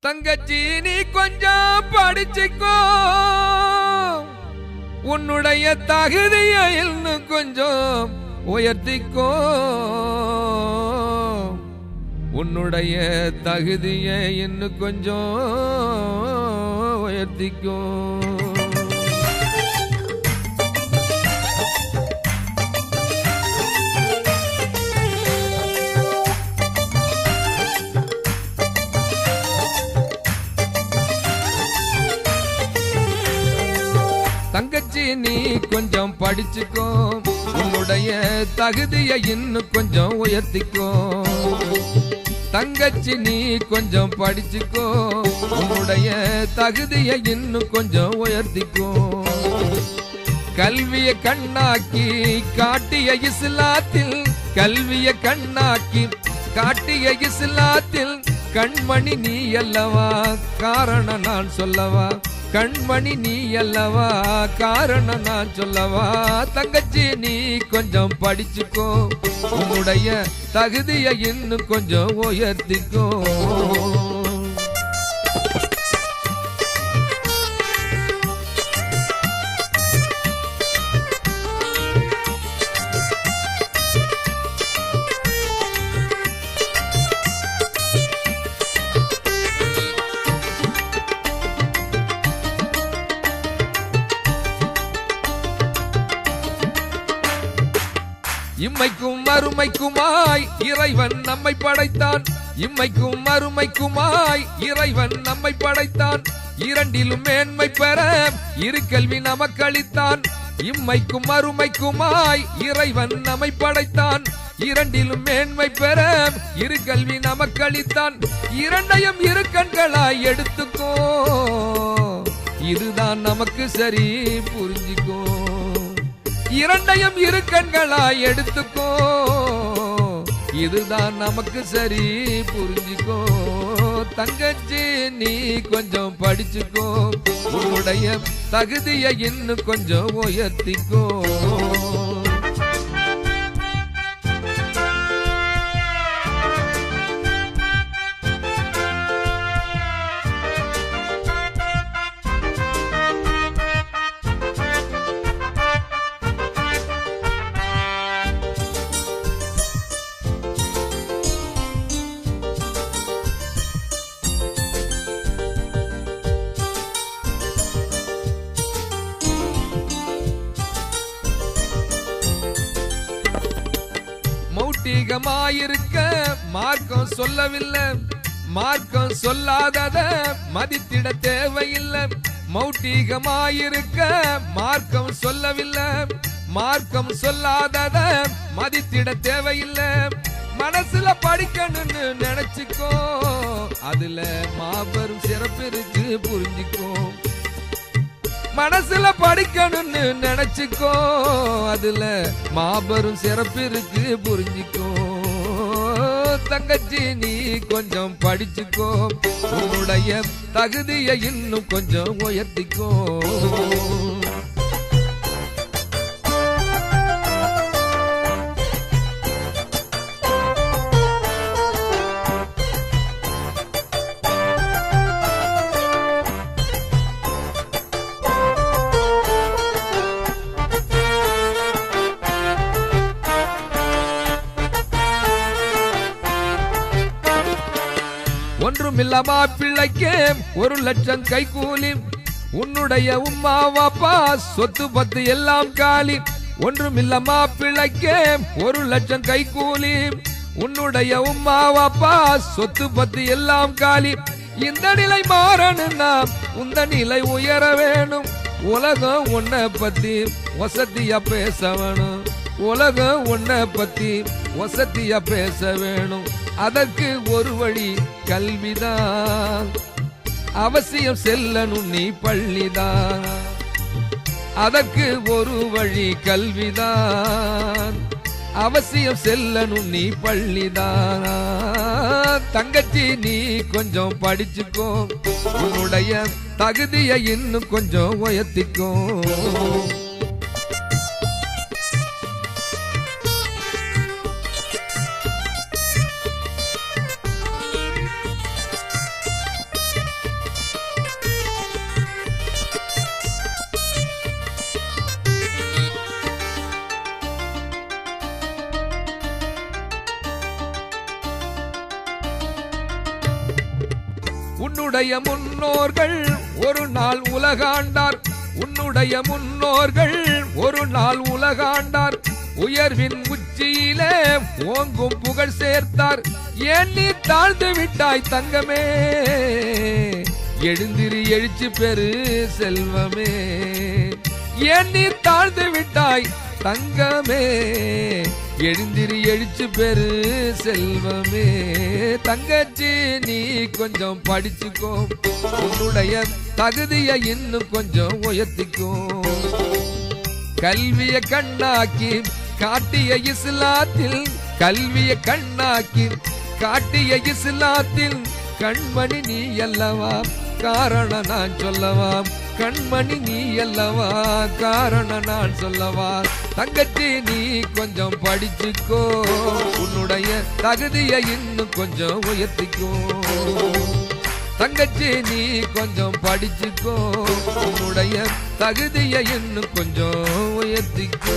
தங்கச்சி நீ கொஞ்சம் படிச்சுக்கோ. உன்னுடைய தகுதியை இன்னும் கொஞ்சம் உயர்த்திக்கோ. உன்னுடைய தகுதியை இன்னும் கொஞ்சம் உயர்த்திக்கோ. தங்கச்சி நீ கொஞ்சம் படிச்சுக்கோ. உன்னுடைய தகுதியை இன்னும் கொஞ்சம் உயர்த்திக்கோ. தங்கச்சி நீ கொஞ்சம் படிச்சுக்கோ. உன்னுடைய தகுதியை இன்னும் கொஞ்சம் உயர்த்திக்கோ. கல்விய கண்ணாக்கி காட்டிய இஸ்லாத்தில் கல்விய கண்ணாக்கி காட்டிய இஸ்லாத்தில் கண்மணி நீ அல்லவா? காரணம் நான் சொல்லவா? கண்மணி நீ அல்லவா காரணம் நான் சொல்லவா? தங்கச்சி நீ கொஞ்சம் படிச்சுக்கோ. உன்னுடைய தகுதியை இன்னும் கொஞ்சம் உயர்த்திக்கோ. இம்மைக்கும் அருமைக்குமாய் இறைவன் நம்மை படைத்தான். இம்மைக்கும் அருமைக்குமாய் இறைவன் நம்மை படைத்தான். இரண்டிலும் மேன்மை பெற இரு கல்வி நமக்களித்தான். இம்மைக்கும் அருமைக்குமாய் இறைவன் நம்மை படைத்தான். இரண்டிலும் மேன்மை பெற இரு கல்வி நமக்களித்தான். இரண்டையும் இரு கண்களாய் எடுத்துக்கோ. இதுதான் நமக்கு சரி புரிஞ்சுக்கோ. இரண்டையும் இரு கண்களாய் எடுத்துக்கோ. இதுதான் நமக்கு சரி புரிஞ்சுக்கோ. தங்கச்சி நீ கொஞ்சம் படிச்சுக்கோ. உன்னுடைய தகுதியை இன்னும் கொஞ்சம் உயர்த்திக்கோ. அதிகமாயிருக்க மார்க்கம் சொல்லவில்லை. மார்க்கம் சொல்லாதத மதித்திட தேவையில்லை. மௌட்டிகமாயிருக்க மார்க்கம் சொல்லவில்லை. மார்க்கம் சொல்லாதத மதித்திட தேவையில்லை. மனசுல படிக்கணும்னு நினைச்சுக்கோ. அதுல மாபெரும் சிறப்பு இருக்கு புரிஞ்சுக்கோ. மனசுல படிக்கணும்னு நினைச்சுக்கோ. அதுல மாபெரும் சிறப்பு இருக்கு புரிஞ்சுக்கோ. தங்கச்சி நீ கொஞ்சம் படிச்சுக்கோ. உன்னுடைய தகுதியை இன்னும் கொஞ்சம் உயர்த்திக்கோ. ஒன்றுமில்லமா பிள்ளைக்கே? ஒரு லட்சம் கைகூலி. உன்னுடைய உம்மா வாப்பா சொத்து பத்து எல்லாம் காலி. ஒன்றுமில்லம்மா பிள்ளைக்கே? ஒரு லட்சம் கைகூலி. உன்னுடைய உம்மா வாப்பா சொத்து பத்து எல்லாம் காலி. இந்த நிலை மாறணும்னா உந்த நிலை உயர வேணும். உலகம் உன்னை பத்தி வசதியா பேச வேணும். உலகம் உன்னை பத்தி வசதியா பேச வேணும். அதற்கு ஒரு வழி கல்விதான். அவசியம் செல்லணும் நீ பள்ளிதான். அதற்கு ஒரு வழி கல்விதான். அவசியம் செல்லணும் நீ பள்ளிதான். தங்கச்சி நீ கொஞ்சம் படிச்சுக்கோ. உன்னுடைய தகுதியை இன்னும் கொஞ்சம் உயர்த்திக்கோ. உன்னுடைய முன்னோர்கள் ஒரு நாள் உலகாண்டார். உன்னுடைய முன்னோர்கள் ஒரு நாள் உலகாண்டார். உயர்வின் உச்சியிலே ஓங்கும் புகழ் சேர்த்தார். ஏன் நீ தாழ்ந்து விட்டாய் தங்கமே? எழுந்திரி எழுச்சி பெரு செல்வமே. ஏன் நீ தாழ்ந்து விட்டாய் தங்கமே? எழுந்திரி எழுச்சி பெரு செல்வமே. தங்கச்சி நீ கொஞ்சம் படிச்சுக்கோ. உன்னுடைய தகுதியை இன்னும் கொஞ்சம் உயர்த்திக்கோ. கல்விய கண்ணாக்கி காட்டிய இஸ்லாத்தில் கல்விய கண்ணாக்கி காட்டிய இஸ்லாத்தில் கண்மணி நீ அல்லவா? காரணம் நான் சொல்லவாம் கண்மணி நீ அல்லவா காரணம் நான் சொல்லவா? தங்கச்சி நீ கொஞ்சம் படிச்சுக்கோ. உன்னுடைய தகுதியை இன்னும் கொஞ்சம் உயர்த்திக்கோ. தங்கச்சி நீ கொஞ்சம் படிச்சுக்கோ. உன்னுடைய தகுதியை இன்னும் கொஞ்சம் உயர்த்திக்கோ.